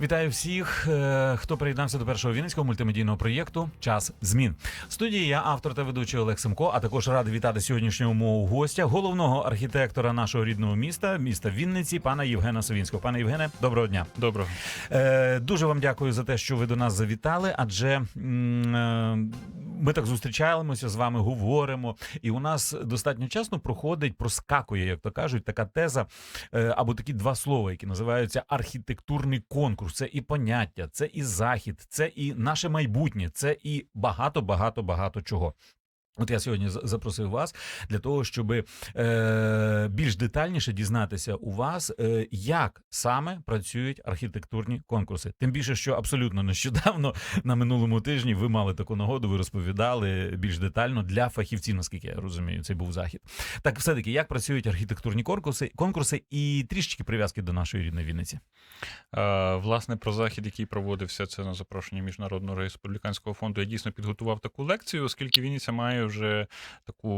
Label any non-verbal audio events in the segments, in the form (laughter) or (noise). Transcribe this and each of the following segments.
Вітаю всіх, е, хто приєднався до першого вінницького мультимедійного проєкту Час змін. В студії я автор та ведучий Олег Семко. А також радий вітати сьогоднішнього мого гостя, головного архітектора нашого рідного міста, міста Вінниці, пана Євгена Совінського. Пане Євгене, доброго дня. Доброго. Е, дуже вам дякую за те, що ви до нас завітали. Адже м, е, ми так зустрічаємося з вами, говоримо, і у нас достатньо часно проходить, проскакує, як то кажуть, така теза е, або такі два слова, які називаються архітектурний конкурс. Це і поняття, це і захід, це і наше майбутнє, це і багато, багато, багато чого. От я сьогодні запросив вас для того, щоб е, більш детальніше дізнатися у вас, е, як саме працюють архітектурні конкурси. Тим більше, що абсолютно нещодавно на минулому тижні ви мали таку нагоду, ви розповідали більш детально для фахівців, наскільки я розумію, цей був захід. Так, все таки, як працюють архітектурні конкурси, конкурси і трішечки прив'язки до нашої рідної Вінниці. Е, Власне, про захід, який проводився, це на запрошення Міжнародного республіканського фонду. Я дійсно підготував таку лекцію, оскільки Вінниця має вже таку,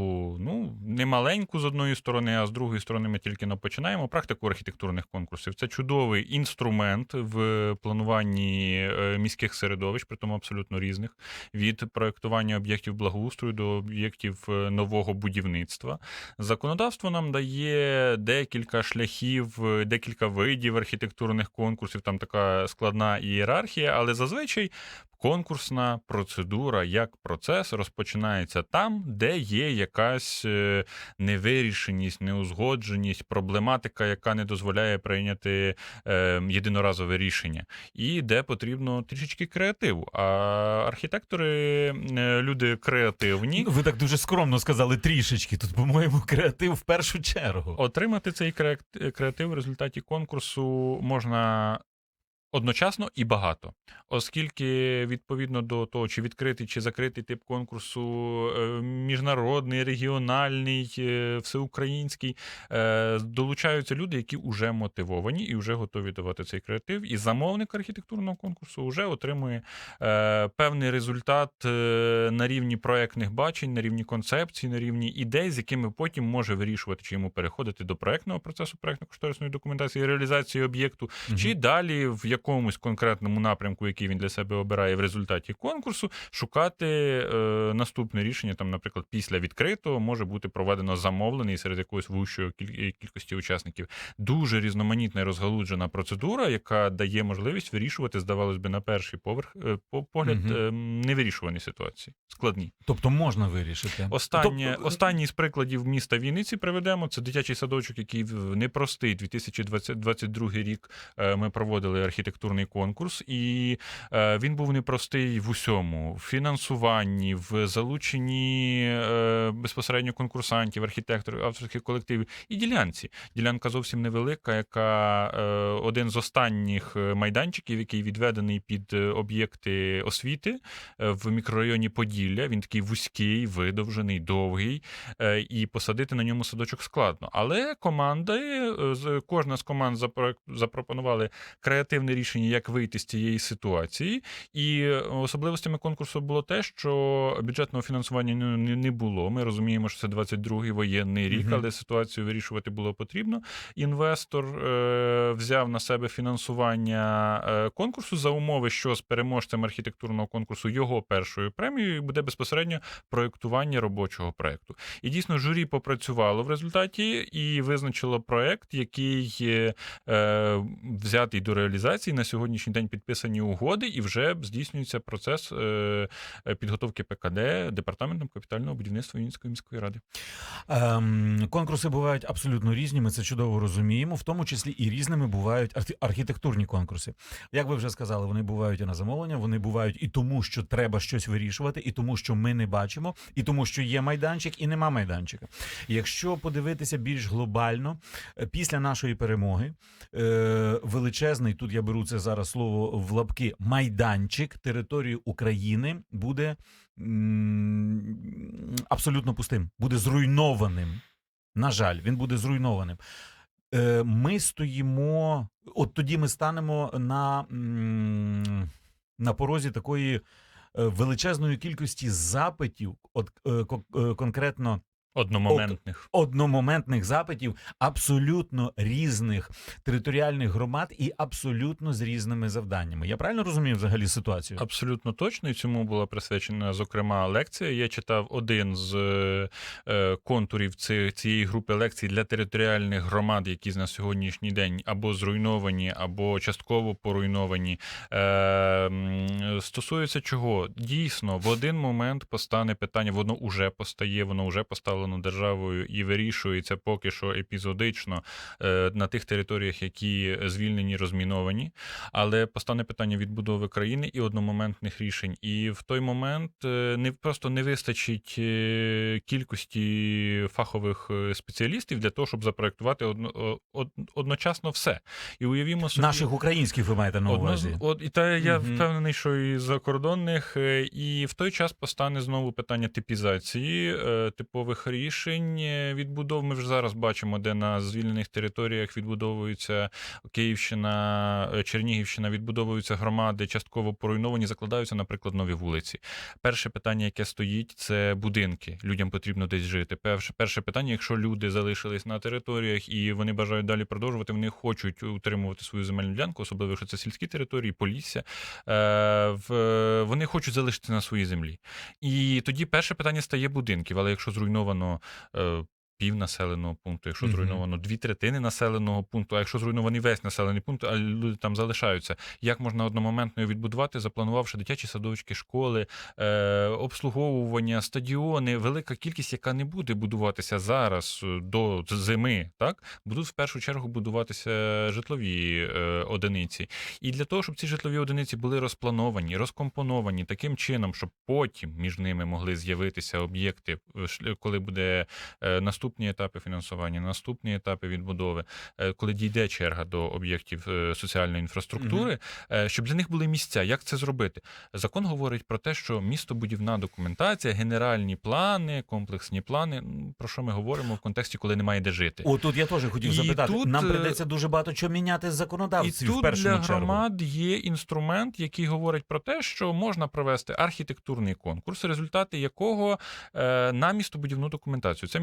ну, не маленьку з одної сторони, а з другої сторони ми тільки починаємо практику архітектурних конкурсів. Це чудовий інструмент в плануванні е, міських середовищ, при тому абсолютно різних, від проектування об'єктів благоустрою до об'єктів е, нового будівництва. Законодавство нам дає декілька шляхів, е, декілька видів архітектурних конкурсів. Там така складна ієрархія, але зазвичай конкурсна процедура як процес розпочинається там, де є якась е, невирішеність, неузгодженість, проблематика, яка не дозволяє прийняти е, єдиноразове рішення, і де потрібно трішечки креативу. А архітектори е, люди креативні. Ну, ви так дуже скромно сказали трішечки. Тут, по-моєму, креатив в першу чергу. Отримати цей креатив в результаті конкурсу можна одночасно і багато, оскільки відповідно до того, чи відкритий чи закритий тип конкурсу, е, міжнародний, регіональний, е, всеукраїнський, е, долучаються люди, які вже мотивовані і вже готові давати цей креатив. І замовник архітектурного конкурсу вже отримує певний результат на рівні проектних бачень, на рівні концепцій, на рівні ідей, з якими потім може вирішувати, чи йому переходити до проектного процесу, проектно-кошторисної документації, реалізації об'єкту, Мгм. чи далі в якомусь конкретному напрямку, який він для себе обирає в результаті конкурсу, шукати е, наступне рішення. Там, наприклад, після відкритого може бути проведено замовлений серед якоїсь вищої кількості учасників. Дуже різноманітна і розгалуджена процедура, яка дає можливість вирішувати, здавалось би, на перший поверх е, по погляд Мгм. е, невирішувані ситуації, складні. Тобто можна вирішити. Останнє, Тобто- останній з прикладів міста Вінниці приведемо. Це дитячий садочок, який в непростий 2022 рік е, ми проводили архітектурний конкурс, і е, він був непростий в усьому: в фінансуванні, в залученні е, безпосередньо конкурсантів, архітекторів, авторських колективів і ділянці. Ділянка зовсім невелика, яка е, один з останніх майданчиків, який відведений під об'єкти освіти в мікрорайоні Поділля. Він такий вузький, видовжений, довгий, і посадити на ньому садочок складно. Але команди, кожна з команд запро- запропонували рішення, як вийти з цієї ситуації. І е, особливостями конкурсу було те, що бюджетного фінансування не, було. Ми розуміємо, що це 22-й воєнний рік, але ситуацію вирішувати було потрібно. Інвестор е, взяв на себе фінансування е, конкурсу за умови, що з переможцем архітектурного конкурсу його першою премією буде безпосередньо проєктування робочого проєкту. І дійсно журі попрацювало в результаті і визначило проєкт, який взятий до реалізації. На сьогоднішній день підписані угоди, і вже здійснюється процес е, е, підготовки ПКД департаментом капітального будівництва Вінницької міської ради. Ем, конкурси бувають абсолютно різні. Ми це чудово розуміємо. В тому числі і різними бувають архі- архітектурні конкурси. Як ви вже сказали, вони бувають і на замовлення, вони бувають і тому, що треба щось вирішувати, і тому, що ми не бачимо, і тому, що є майданчик, і нема майданчика. Якщо подивитися більш глобально, е, після нашої перемоги величезний, тут я беру це зараз слово в лапки, майданчик території України буде м, абсолютно пустим, буде зруйнованим. На жаль, він буде зруйнованим. Е, Ми стоїмо, от тоді ми станемо на, на порозі такої е, величезної кількості запитів, от е, е, конкретно Одномоментних. одномоментних запитів абсолютно різних територіальних громад і абсолютно з різними завданнями. Я правильно розумію взагалі ситуацію? Абсолютно точно, і цьому була присвячена зокрема лекція. Я читав один з е, е, контурів цієї групи лекцій для територіальних громад, які на сьогоднішній день або зруйновані, або частково поруйновані. Е, стосується чого? Дійсно, в один момент постане питання, воно уже постає, воно вже поставлено державою і вирішується поки що епізодично е, на тих територіях, які звільнені, розміновані. Але постане питання відбудови країни і одномоментних рішень. І в той момент е, не просто не вистачить е, кількості фахових спеціалістів для того, щоб запроектувати одно, од- одночасно все. І уявімо собі Наших українських ви маєте на увазі? от, і та я Мгм. впевнений, що і закордонних, і в той час постане знову питання типізації типових рішень е, відбудов. Ми вже зараз бачимо, де на звільнених територіях відбудовуються Київщина, е, Чернігівщина, відбудовуються громади, частково поруйновані, закладаються, наприклад, нові вулиці. Перше питання, яке стоїть, це будинки. Людям потрібно десь жити. Перше, перше питання, якщо люди залишились на територіях і вони бажають далі продовжувати, вони хочуть утримувати свою земельну ділянку, особливо якщо це сільські території, Полісся. Е, вони хочуть залишитися на своїй землі. І тоді перше питання стає будинків. Але якщо зруйновано. Е, Пів населеного пункту, якщо зруйновано дві третини населеного пункту, а якщо зруйнований весь населений пункт, а люди там залишаються, як можна одномоментно його відбудувати, запланувавши дитячі садочки, школи, е, обслуговування, стадіони, велика кількість, яка не буде будуватися зараз е, до зими, так? Будуть в першу чергу будуватися житлові е, одиниці. І для того, щоб ці житлові одиниці були розплановані, розкомпоновані таким чином, щоб потім між ними могли з'явитися об'єкти, е, коли буде е, наступні етапи фінансування, наступні етапи відбудови, е, коли дійде черга до об'єктів е, соціальної інфраструктури, е, щоб для них були місця. Як це зробити? Закон говорить про те, що містобудівна документація, генеральні плани, комплексні плани. Про що ми говоримо в контексті, коли немає де жити? О, тут я теж хотів І запитати. тут, Нам придеться дуже багато чого міняти з І законодавців в тут першому для чергу. громад є інструмент, який говорить про те, що можна провести архітектурний конкурс, результати якого на містобудівну документацію. Це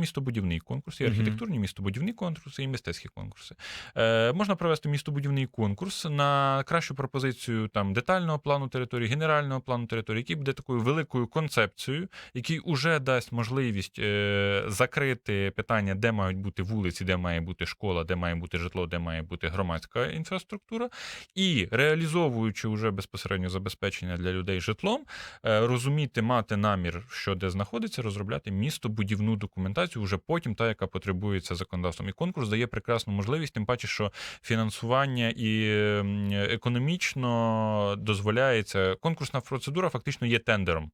містобудівний конкурс, і архітектурні містобудівні конкурси, і мистецькі конкурси. Е, можна провести містобудівний конкурс на кращу пропозицію там детального плану території, генерального плану території, який буде такою великою концепцією, який уже дасть можливість е, закрити питання, де мають бути вулиці, де має бути школа, де має бути житло, де має бути громадська інфраструктура, і реалізовуючи вже безпосередньо забезпечення для людей житлом, е, розуміти, мати намір, що де знаходиться, розробляти містобудівну документацію, вже потім та, яка потребується законодавством. І конкурс дає прекрасну можливість, тим паче, що фінансування і економічно дозволяється. Конкурсна процедура фактично є тендером.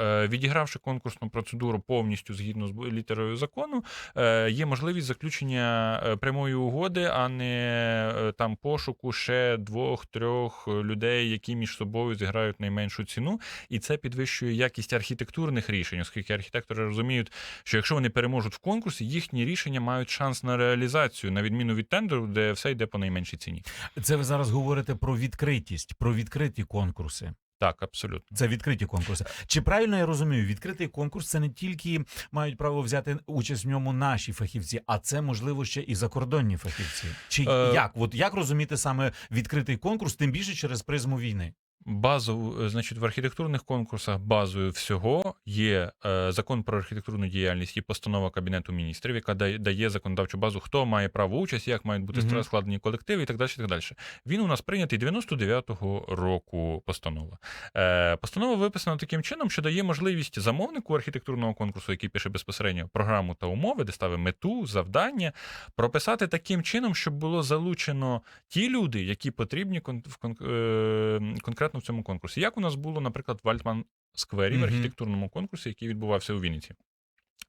Е, Відігравши конкурсну процедуру повністю згідно з літерою закону, е, є можливість заключення е, прямої угоди, а не там пошуку ще двох-трьох людей, які між собою зіграють найменшу ціну. І це підвищує якість архітектурних рішень, оскільки архітектори розуміють, що якщо вони переможуть в конкурсі, їхні рішення мають шанс на реалізацію, на відміну від тендеру, де все йде по найменшій ціні. Це ви зараз говорите про відкритість, про відкриті конкурси. Так, абсолютно. Це відкриті конкурси. Чи правильно я розумію, відкритий конкурс це не тільки мають право взяти участь в ньому наші фахівці, а це можливо ще і закордонні фахівці. Чи Е, як? От як розуміти саме відкритий конкурс, тим більше через призму війни? Базову, е, значить, в архітектурних конкурсах базою всього є е, закон про архітектурну діяльність і постанова Кабінету міністрів, яка дає, дає законодавчу базу, хто має право участі, як мають бути Мгм. складені колективи і так далі. І так далі. Він у нас прийнятий 99-го року постанова. Е, постанова виписана таким чином, що дає можливість замовнику архітектурного конкурсу, який пише безпосередньо програму та умови, де ставить мету, завдання, прописати таким чином, щоб було залучено ті люди, які потрібні в кон- е, конкретно в цьому конкурсі. Як у нас було, наприклад, в Альтман сквері в архітектурному конкурсі, який відбувався у Вінниці.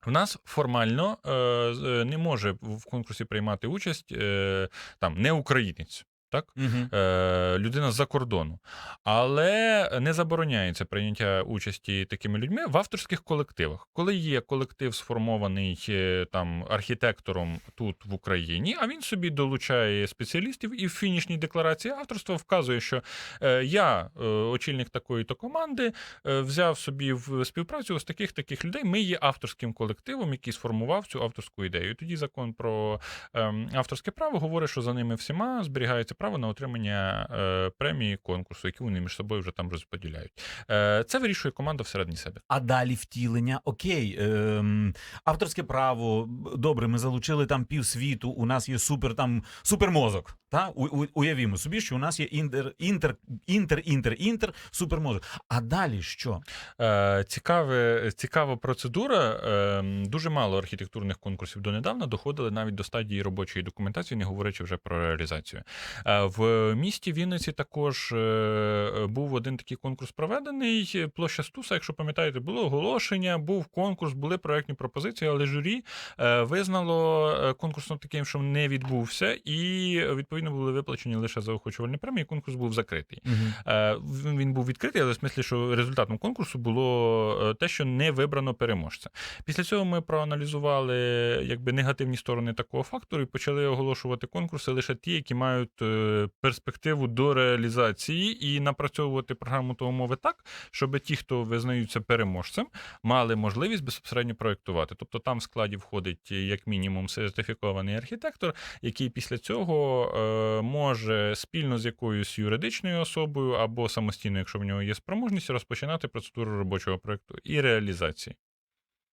В нас формально е, е, не може в конкурсі приймати участь е, там не українець. Так? Мгм. Е, людина з-за кордону. Але не забороняється прийняття участі такими людьми в авторських колективах. Коли є колектив сформований е, там архітектором тут в Україні, а він собі долучає спеціалістів і в фінішній декларації авторства вказує, що е, я, е, очільник такої то команди, е, взяв собі в співпрацю з таких таких людей. Ми є авторським колективом, який сформував цю авторську ідею. І тоді закон про ем, авторське право говорить, що за ними всіма зберігається право на отримання е, премії конкурсу, які вони між собою вже там розподіляють. Е, це вирішує команда всередині себе. А далі втілення. Окей, ем, авторське право. Добре, ми залучили там півсвіту. У нас є супер там супермозок. Та у, у, уявімо собі, що у нас є інтер, інтер, інтер, інтер, інтер, супермозок. А далі що? Е, цікаве, цікава процедура. Е, дуже мало архітектурних конкурсів донедавна доходили навіть до стадії робочої документації, не говорячи вже про реалізацію. Е, в місті Вінниці також е, був один такий конкурс проведений. Площа Стуса, якщо пам'ятаєте, було оголошення, був конкурс, були проектні пропозиції, але журі е, визнало е, конкурс таким, що не відбувся, і е, відповідно були виплачені лише заохочувальні премії. Конкурс був закритий. Е, Він був відкритий, але в смислі, що результатом конкурсу було е, те, що не вибрано переможця. Після цього ми проаналізували якби негативні сторони такого фактору і почали оголошувати конкурси лише ті, які мають е, перспективу до реалізації, і напрацьовувати програму та умови так, щоб ті, хто визнаються переможцем, мали можливість безпосередньо проєктувати. Тобто там в складі входить е, як мінімум сертифікований архітектор, який після цього е, може спільно з якоюсь юридичною особою або самостійно, якщо в нього є спроможність, розпочинати процедуру робочого проекту і реалізації.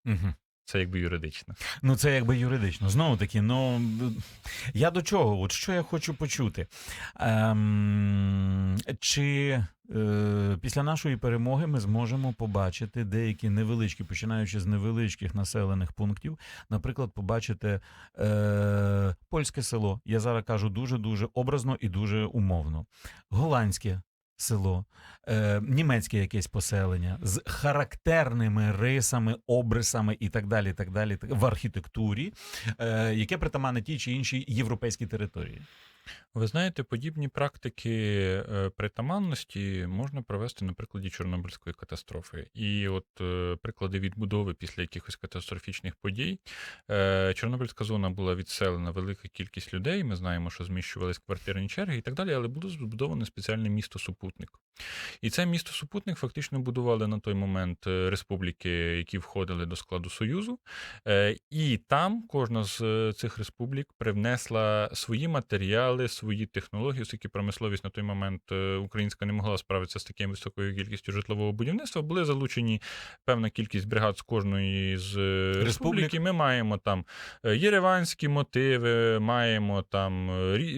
Угу. Це якби юридично. Ну, це якби юридично. Знову таки, ну я до чого? От що я хочу почути? Ем, чи е, після нашої перемоги ми зможемо побачити деякі невеличкі, починаючи з невеличких населених пунктів, наприклад, побачити е, польське село. Я зараз кажу дуже дуже образно і дуже умовно. Голландське село, е, німецьке якесь поселення з характерними рисами, обрисами і так далі, так далі в архітектурі, е, яке притаманне тій чи іншій європейській території. Ви знаєте, подібні практики е, притаманності можна провести на прикладі Чорнобильської катастрофи. І от приклади відбудови після якихось катастрофічних подій. Е, Чорнобильська зона була відселена велика кількість людей. Ми знаємо, що зміщувались квартирні черги і так далі, але було збудоване спеціальне місто Супутник. І це місто Супутник фактично будували на той момент республіки, які входили до складу Союзу. І там кожна з цих республік привнесла свої матеріали, свої технології, оскільки промисловість на той момент е, українська не могла справитися з такою високою кількістю житлового будівництва. Були залучені певна кількість бригад з кожної з е, Республік. республіки. Ми маємо там е, єреванські мотиви, маємо там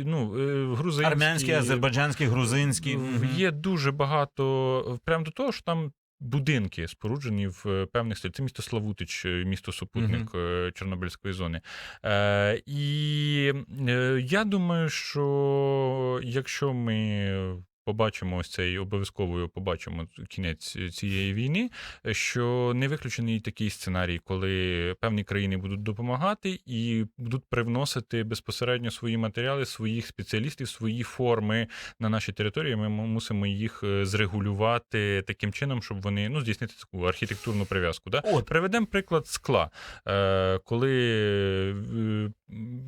ну, грузинські. Армянські, азербайджанські, грузинські. Є дуже багато, прямо до того, що там будинки споруджені в е, певних стилях. Це місто Славутич, е, місто супутник угу. Чорнобильської зони. Е, і е, я думаю, що якщо ми. Побачимо ось цей обов'язково побачимо кінець цієї війни, що не виключений такий сценарій, коли певні країни будуть допомагати і будуть привносити безпосередньо свої матеріали, своїх спеціалістів, свої форми на наші території. Ми мусимо їх е, зрегулювати таким чином, щоб вони ну здійснити таку архітектурну прив'язку. Да? От Приведемо приклад скла. Е, коли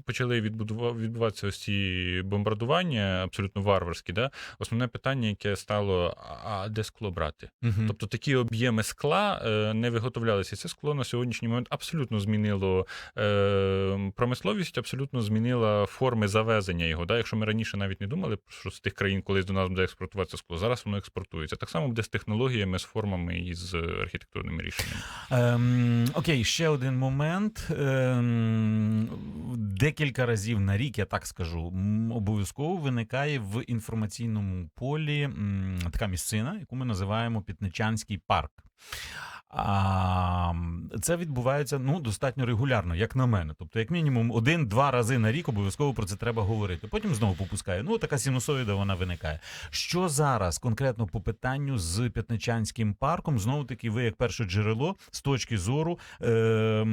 почали відбуватися ось ці бомбардування, абсолютно варварські, да? основне питання, яке стало: а де скло брати? Мгм. Тобто такі об'єми скла е, не виготовлялися. Це скло на сьогоднішній момент абсолютно змінило е, промисловість, абсолютно змінила форми завезення його. Да? Якщо ми раніше навіть не думали, що з тих країн колись до нас буде експортуватися скло, зараз воно експортується. Так само буде з технологіями, з формами і з архітектурними рішеннями. Ем, окей, ще один момент. Ем, декілька разів на рік, я так скажу, обов'язково виникає в інформаційному полі така місцина, яку ми називаємо Пітничанський парк. А, це відбувається ну достатньо регулярно, як на мене. Тобто, як мінімум, один-два рази на рік обов'язково про це треба говорити. Потім знову попускає. Ну, така синусоїда вона виникає. Що зараз конкретно по питанню з П'ятничанським парком? Знову таки, ви як перше джерело з точки зору е,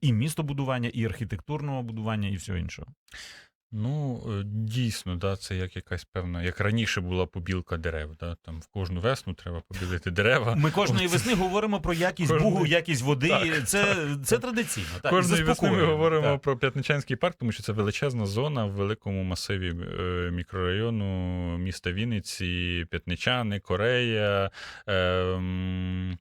і містобудування, і архітектурного будування, і всього іншого. Ну, е, дійсно, да, це як якась певна, як раніше була побілка дерев. Да, там в кожну весну треба побілити дерева. Ми кожної весни говоримо про якість бугу, якість води. Так, це, це традиційно. Так, Кожної весни ми заспокоюємо, говоримо так. про П'ятничанський парк, тому що це величезна зона в великому масиві е, мікрорайону міста Вінниці, П'ятничани, Корея. ем,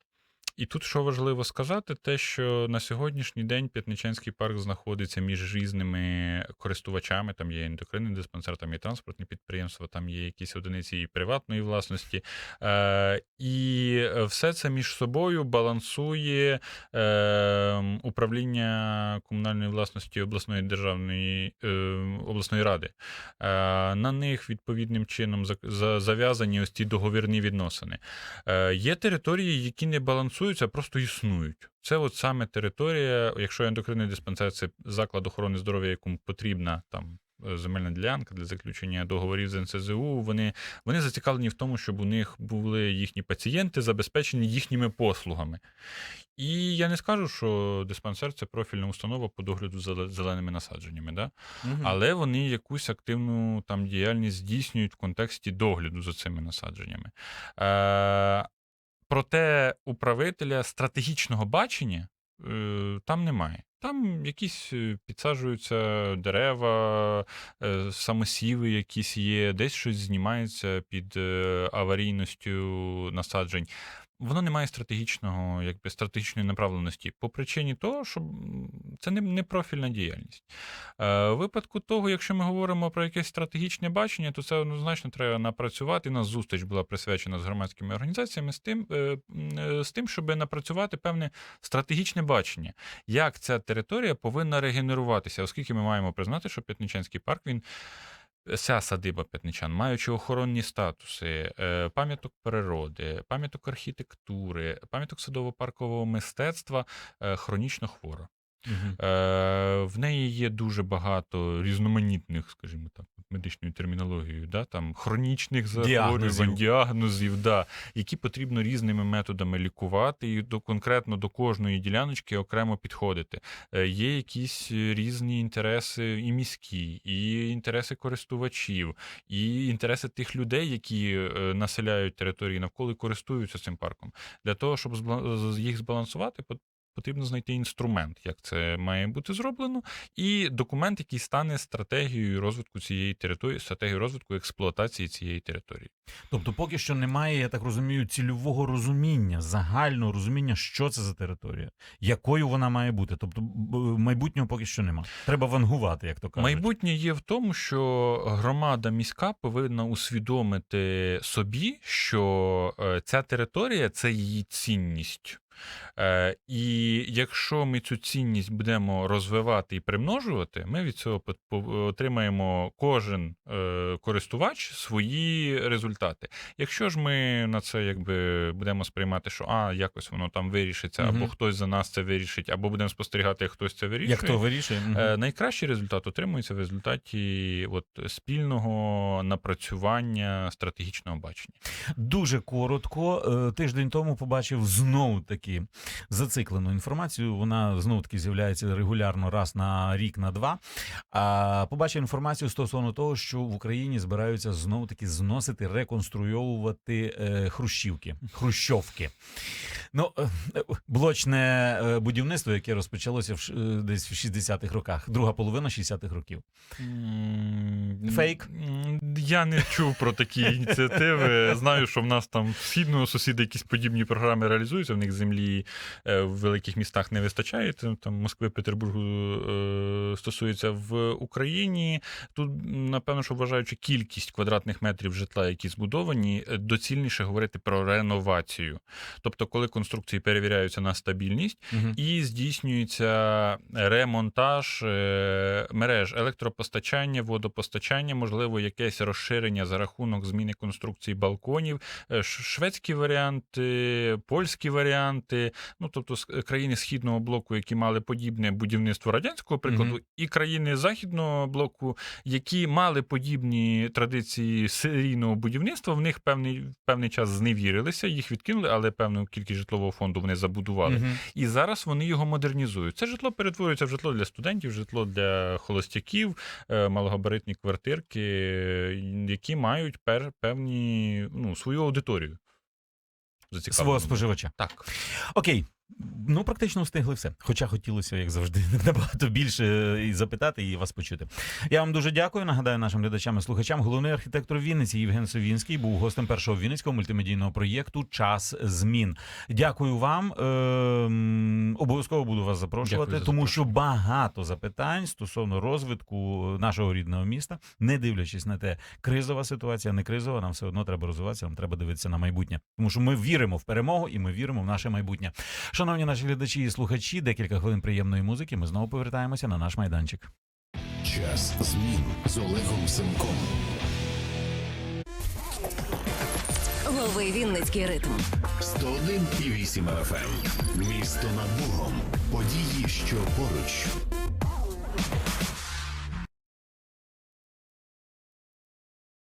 І тут що важливо сказати, те, що на сьогоднішній день П'ятничанський парк знаходиться між різними користувачами. Там є ендокринний диспансер, там є транспортні підприємства, там є якісь одиниці і приватної власності. Е, і все це між собою балансує е, управління комунальної власності обласної державної е, обласної ради. На них відповідним чином за, за, зав'язані ось ці договірні відносини. Є території, які не балансуються, а просто існують. Це от саме територія, якщо ендокринний диспансер це заклад охорони здоров'я, якому потрібна там. е, Земельна ділянка для заключення договорів з НСЗУ. Вони, вони зацікавлені в тому, щоб у них були їхні пацієнти забезпечені їхніми послугами. І я не скажу, що диспансер це профільна установа по догляду за зеленими насадженнями. Да? Мгм. але вони якусь активну там діяльність здійснюють в контексті догляду за цими насадженнями. Е, проте управителя стратегічного бачення е, там немає. Там якісь е, підсаджуються дерева, е, самосіви якісь є, десь щось знімається під аварійністю насаджень. Воно не має стратегічного, якби стратегічної направленості по причині того, що це не, не профільна діяльність. Е, в випадку того, якщо ми говоримо про якесь стратегічне бачення, то це однозначно треба напрацювати. У нас зустріч була присвячена з громадськими організаціями з тим, е, е, з тим, щоб напрацювати певне стратегічне бачення, як ця територія повинна регенеруватися, оскільки ми маємо признати, що П'ятничанський парк він. Ця садиба П'ятничан, маючи охоронні статуси, е, пам'яток природи, пам'яток архітектури, пам'яток садово-паркового мистецтва, е, хронічно хвора. Мгм. Е, в неї є дуже багато різноманітних, скажімо так, медичною термінологією, да, там, хронічних захворювань, Діагнозів. да, які потрібно різними методами лікувати, і до, конкретно до кожної діляночки окремо підходити. Е, є якісь різні інтереси і міські, і інтереси користувачів, і інтереси тих людей, які е, населяють території навколо і користуються цим парком. Для того, щоб їх збалансувати, потрібно знайти інструмент, як це має бути зроблено, і документ, який стане стратегією розвитку цієї території, стратегією розвитку експлуатації цієї території. Тобто, поки що немає, я так розумію, цільового розуміння, загального розуміння, що це за територія, якою вона має бути. Тобто, майбутнього поки що немає. Треба вангувати, як то кажуть. Майбутнє є в тому, що громада міська повинна усвідомити собі, що е, ця територія це її цінність. Е, І якщо ми цю цінність будемо розвивати і примножувати, ми від цього отримаємо кожен е, користувач свої результати. Якщо ж ми на це якби будемо сприймати, що а якось воно там вирішиться, або хтось за нас це вирішить, або будемо спостерігати, як хтось це вирішує. Як хто вирішує? Е, Найкращий результат отримується в результаті от, спільного напрацювання стратегічного бачення. Дуже коротко. Тиждень тому побачив знову таки зациклену інформацію. Вона знову таки з'являється регулярно раз на рік, на два. А побачив інформацію стосовно того, що в Україні збираються знову таки зносити, реконструйовувати е, хрущівки, хрущовки. Ну, е, блочне е, будівництво, яке розпочалося в десь в 60-х роках, друга половина 60-х років. Фейк? Я не чув про такі ініціативи. Знаю, що в нас там східного сусіда якісь подібні програми реалізуються. В них землі е, в великих містах не вистачає. Там там Москви, Петербургу е, стосується в Україні. Тут, напевно, що вважаючи кількість квадратних метрів житла, які збудовані, е, доцільніше говорити про реновацію. Тобто, коли конструкції перевіряються на стабільність, Мгм. і здійснюється ремонтаж мереж електропостачання, водопостачання, можливо, якесь розширення за рахунок зміни конструкції балконів. Е, ш- Шведський варіант, е, окупанти, ну тобто с- країни східного блоку, які мали подібне будівництво радянського прикладу, Мгм. і країни західного блоку, які мали подібні традиції серійного будівництва, в них певний певний час зневірилися, їх відкинули, але певну кількість житлового фонду вони забудували. Мгм. І зараз вони його модернізують. Це житло перетворюється в житло для студентів, житло для холостяків, е, малогабаритні квартирки, е, які мають пер, певні ну, свою аудиторію. Свого споживача. Так. Окей. Ну, практично встигли все. Хоча хотілося, як завжди, (laughs) набагато більше е, і запитати, і вас почути. Я вам дуже дякую. Нагадаю нашим глядачам і слухачам. Головний архітектор Вінниці Євген Совінський був гостем першого вінницького мультимедійного проєкту Час змін. Дякую вам. Ем, обов'язково буду вас запрошувати, за тому що багато запитань стосовно розвитку нашого рідного міста, не дивлячись на те, кризова ситуація, не кризова, нам все одно треба розвиватися, нам треба дивитися на майбутнє. Тому що ми віримо в перемогу і ми віримо в наше майбутнє. Шановні наші глядачі і слухачі, декілька хвилин приємної музики. Ми знову повертаємося на наш майданчик. Час змін з Олегом Семком. Голови Вінницький ритм. 101,8 FM. Місто над Богом. Події, що поруч.